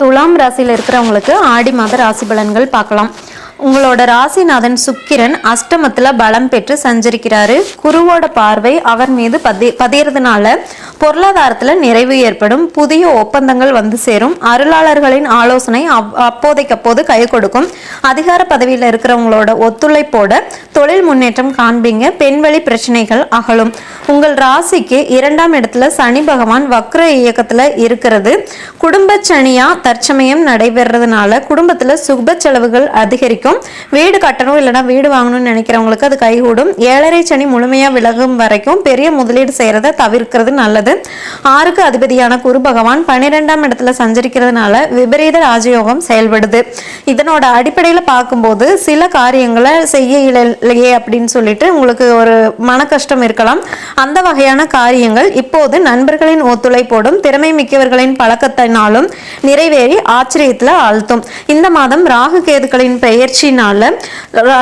துலாம் ராசியில் இருக்கிறவங்களுக்கு ஆடி மாத ராசி பலன்கள் பார்க்கலாம். உங்களோட ராசிநாதன் சுக்கிரன் அஷ்டமத்துல பலம் பெற்று சஞ்சரிக்கிறாரு. குருவோட பார்வை அவர் மீது பதி பதியறதுனால பொருளாதாரத்துல நிறைவு ஏற்படும். புதிய ஒப்பந்தங்கள் வந்து சேரும். அருளாளர்களின் ஆலோசனை அவ் அப்போதைக்கப்போது கை கொடுக்கும். அதிகார பதவியில் இருக்கிறவங்களோட ஒத்துழைப்போட தொழில் முன்னேற்றம் காண்பீங்க. பெண்வழி பிரச்சனைகள் அகலும். உங்கள் ராசிக்கு இரண்டாம் இடத்துல சனி பகவான் வக்ர இயக்கத்துல இருக்கிறது. குடும்ப சனியா தற்சமயம் நடைபெறதுனால குடும்பத்துல சுப செலவுகள் அதிகரிக்கும். கிடைக்கும் வீடு கட்டணும் இல்லைனா வீடு வாங்கணும்னு நினைக்கிறவங்களுக்கு அது கைகூடும். ஏழரை சனி முழுமையாக விலகும் வரைக்கும் பெரிய முதலீடு செய்கிறத தவிர்க்கிறது நல்லது. ஆறுக்கு அதிபதியான குரு பகவான் பன்னிரெண்டாம் இடத்துல சஞ்சரிக்கிறதுனால விபரீத ராஜயோகம் செயல்படுது. இதனோட அடிப்படையில் பார்க்கும்போது சில காரியங்களை செய்ய இல்லையே அப்படின்னு சொல்லிட்டு உங்களுக்கு ஒரு மன கஷ்டம் இருக்கலாம். அந்த வகையான காரியங்கள் இப்போது நண்பர்களின் ஒத்துழைப்போடும் திறமை மிக்கவர்களின் பழக்கத்தினாலும் நிறைவேறி ஆச்சரியத்தில் ஆழ்த்தும். இந்த மாதம் ராகு கேதுக்களின் பெயர்ச்சினால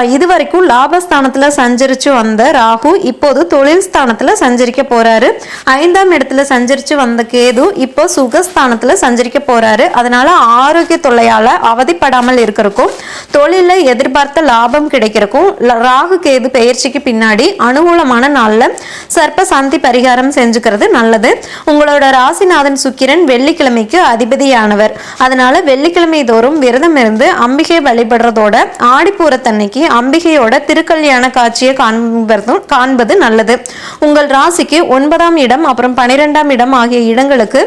இது வரைக்கும் லாபஸ்தானத்துல சஞ்சரிச்சு வந்த ராகு இப்போது தொழில் ஸ்தானத்துல சஞ்சரிக்க போறாரு. ஐந்தாம் இடத்துல சஞ்சரிச்சு வந்த கேது இப்போ சுகஸ்தானத்துல சஞ்சரிக்க போறாரு. அதனால ஆரோக்கிய தொல்லையால அவதிப்படாமல் இருக்கிறக்கும் தொழில எதிர்பார்த்த லாபம் கிடைக்கிறக்கும் ல- ராகு கேது பெயர்ச்சிக்கு பின்னாடி அனுகூலமான நாளில் சர்ப்ப சாந்தி பரிகாரம் செஞ்சுக்கிறது நல்லது. உங்களோட ராசிநாதன் சுக்கிரன் வெள்ளிக்கிழமைக்கு அதிபதியானவர். அதனால வெள்ளிக்கிழமை தோறும் விரதம் இருந்து அம்பிகை வழிபடுறதோட ஆடிப்பூரத்தன்னைக்கு அம்பிகையோட திருக்கல்யாண காட்சியை காண்பதும் காண்பது நல்லது. உங்கள் ராசிக்கு ஒன்பதாம் இடம் அப்புறம் பனிரெண்டாம் இடம் ஆகிய இடங்களுக்கு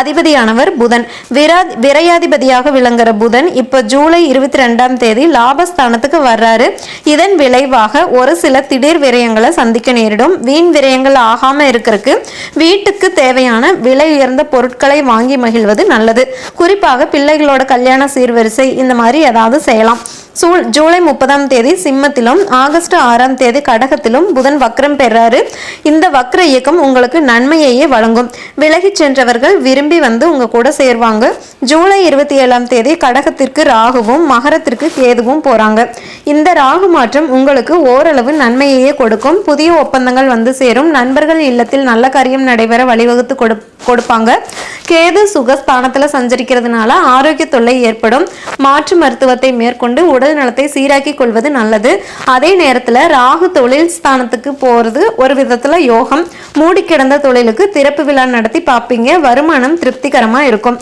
அதிபதியானவர் புதன். விரா விரையாதிபதியாக விளங்குற புதன் இப்போ ஜூலை இருபத்தி ரெண்டாம் தேதி லாபஸ்தானத்துக்கு வர்றாரு. இதன் விளைவாக ஒரு சில திடீர் விரயங்களை சந்திக்க நேரிடும். வீண் விரயங்கள் ஆகாம இருக்கிறதுக்கு வீட்டுக்கு தேவையான விலை உயர்ந்த பொருட்களை வாங்கி மகிழ்வது நல்லது. குறிப்பாக பிள்ளைகளோட கல்யாண சீர்வரிசை இந்த மாதிரி ஏதாவது செய்யலாம். சூழ் ஜூலை முப்பதாம் தேதி சிம்மத்திலும் ஆகஸ்ட் ஆறாம் தேதி கடகத்திலும் புதன் வக்ரம் பெறாரு. இந்த வக்ர இயக்கம் உங்களுக்கு நன்மையையே வழங்கும். விலகிச் சென்றவர்கள் விரும்பி வந்து உங்க கூட சேர்வாங்க. ஜூலை இருபத்தி ஏழாம் தேதி கடகத்திற்கு ராகுவும் மகரத்திற்கு கேதுவும் போறாங்க. இந்த ராகு மாற்றம் உங்களுக்கு ஓரளவு நன்மையையே கொடுக்கும். புதிய ஒப்பந்தங்கள் வந்து சேரும். நண்பர்கள் இல்லத்தில் நல்ல காரியம் நடைபெற வழிவகுத்து கொடு கொடுப்பாங்க. கேது சுகஸ்தானத்துல சஞ்சரிக்கிறதுனால ஆரோக்கிய தொல்லை ஏற்படும். மாற்று மருத்துவத்தை மேற்கொண்டு உடல் நலத்தை சீராக்கி கொள்வது நல்லது. அதே நேரத்தில் ராகு தொழில் ஸ்தானத்துக்கு போகிறது ஒரு விதத்தில் யோகம். மூடி கிடந்த தொழிலுக்கு திறப்பு விழா நடத்தி பார்ப்பீங்க வருமானம் திருப்திகரமா இருக்கும்.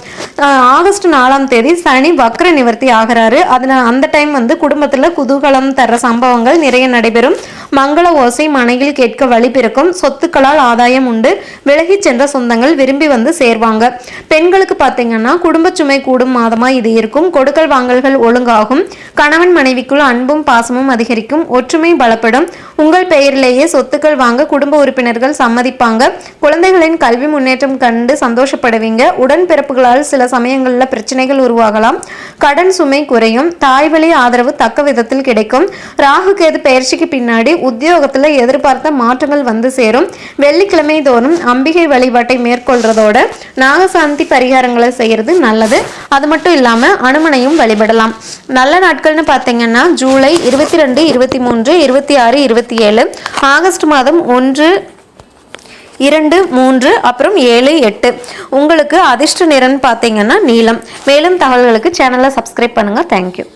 ஆகஸ்ட் நாலாம் தேதி சனி வக்ர நிவர்த்தி ஆகிறாரு. அதனால் அந்த டைம் வந்து குடும்பத்தில் குதூகலம் தர சம்பவங்கள் நிறைய நடைபெறும். மங்கள ஓசை மனையில் கேட்க வழி பிறக்கும் சொத்துக்களால் ஆதாயம் உண்டு. விலகிச் சென்ற சொந்தங்கள் விரும்பி வந்து சேர்வாங்க. பெண்களுக்கு பார்த்தீங்கன்னா குடும்ப சுமை கூடும் மாதமா இது இருக்கும். கொடுக்கல் வாங்கல்கள் ஒழுங்காகும். கணவன் மனைவிக்குள் அன்பும் பாசமும் அதிகரிக்கும். ஒற்றுமை பலப்படும். உங்கள் பெயரிலேயே சொத்துக்கள் வாங்க குடும்ப உறுப்பினர்கள் சம்மதிப்பாங்க. குழந்தைகளின் கல்வி முன்னேற்றம் கண்டு சந்தோஷப்படுவீங்க. உடன்பிறப்புகளால் சில சமயங்களில் பிரச்சனைகள் உருவாகலாம். கடன் சுமை குறையும். தாய் வழி ஆதரவு தக்க விதத்தில் கிடைக்கும். ராகு கேது பயிற்சிக்கு பின்னாடி உத்தியோகத்தில் எதிர்பார்த்த மாற்றங்கள் வந்து சேரும். வெள்ளிக்கிழமை தோறும் அம்பிகை வழிபாட்டை மேற்கொள்றதோட நாகசாந்தி பரிகாரங்களை செய்கிறது நல்லது. அது மட்டும் இல்லாமல் அனுமனையும் வழிபடலாம். நல்ல நாட்கள்னு பார்த்தீங்கன்னா ஜூலை இருபத்தி ரெண்டு இருபத்தி மூன்று இருபத்தி ஆறு இருபத்தி ஏழு ஆகஸ்ட் மாதம் ஒன்று இரண்டு மூன்று அப்புறம் ஏழு எட்டு. உங்களுக்கு அதிர்ஷ்ட நிறம்னு பார்த்தீங்கன்னா நீளம் மேலும் தகவல்களுக்கு சேனலை சப்ஸ்கிரைப் பண்ணுங்கள் தேங்க்யூ